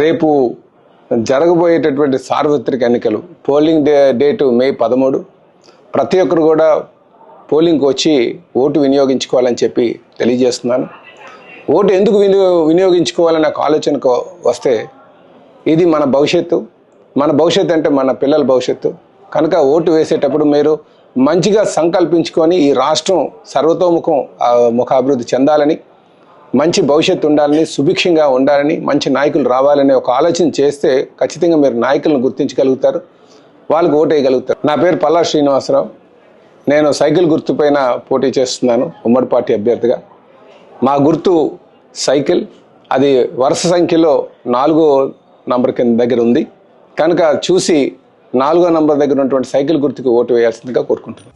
రేపు జరగబోయేటటువంటి సార్వత్రిక ఎన్నికలు పోలింగ్ డే డేటు మే పదమూడు. ప్రతి ఒక్కరు కూడా పోలింగ్కి వచ్చి ఓటు వినియోగించుకోవాలని చెప్పి తెలియజేస్తున్నాను. ఓటు ఎందుకు వినియో వినియోగించుకోవాలని ఒక ఆలోచనకు వస్తే ఇది మన భవిష్యత్తు. మన భవిష్యత్తు అంటే మన పిల్లల భవిష్యత్తు. కనుక ఓటు వేసేటప్పుడు మీరు మంచిగా సంకల్పించుకొని ఈ రాష్ట్రం సర్వతోముఖం ముఖాభివృద్ధి చెందాలని మంచి భవిష్యత్తు ఉండాలని సుభిక్షంగా ఉండాలని మంచి నాయకులు రావాలని ఒక ఆలోచన చేస్తే ఖచ్చితంగా మీరు నాయకులను గుర్తించగలుగుతారు వాళ్ళకు ఓటేయగలుగుతారు. వేయగలుగుతారు నా పేరు పల్లా శ్రీనివాసరావు. నేను సైకిల్ గుర్తుపైన పోటీ చేస్తున్నాను ఉమ్మడి పార్టీ అభ్యర్థిగా. మా గుర్తు సైకిల్ అది వరుస సంఖ్యలో నాలుగో నంబర్ కింద దగ్గర ఉంది. కనుక చూసి నాలుగో నంబర్ దగ్గర ఉన్నటువంటి సైకిల్ గుర్తుకు ఓటు వేయాల్సిందిగా కోరుకుంటున్నాను.